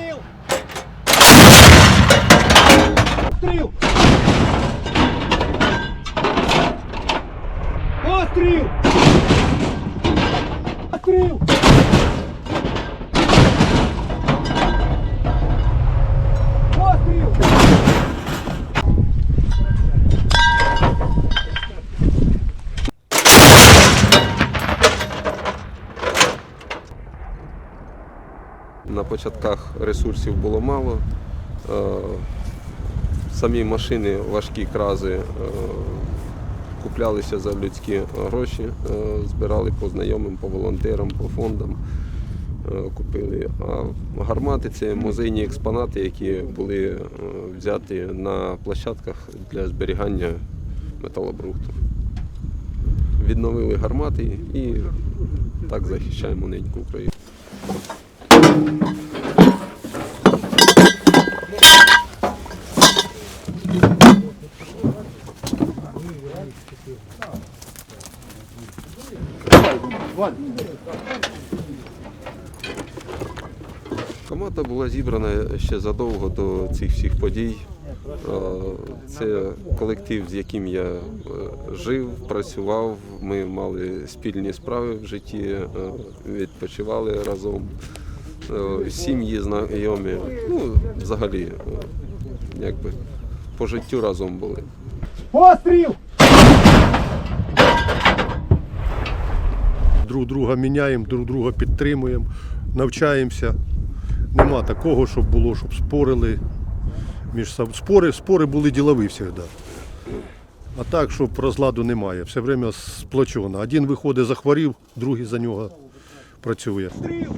Trio! Trio! Ô, trio! Trio! На початках ресурсів було мало. Е, Самі машини, важкі крази е, куплялися за людські гроші, е, збирали по знайомим, по волонтерам, по фондам. Купили. А гармати це музейні експонати, які були взяті на площадках для зберігання металобрухту. Відновили гармати і так захищаємо неньку Україну. Команда була зібрана ще задовго до цих всіх подій. Це колектив, з яким я е, жив, працював. Ми мали спільні справи в житті, е, відпочивали разом. Е, Сім'ї знайомі. Ну, взагалі, е, якби по життю разом були. Постріл! друг друга міняємо, друг друга підтримуємо, навчаємося. Нема такого, щоб було, щоб спорили між собою. Спори, спори були ділові завжди. А так, щоб розладу немає. Все время сплочено. Один виходить, захворів, другий за нього працює. Постріл!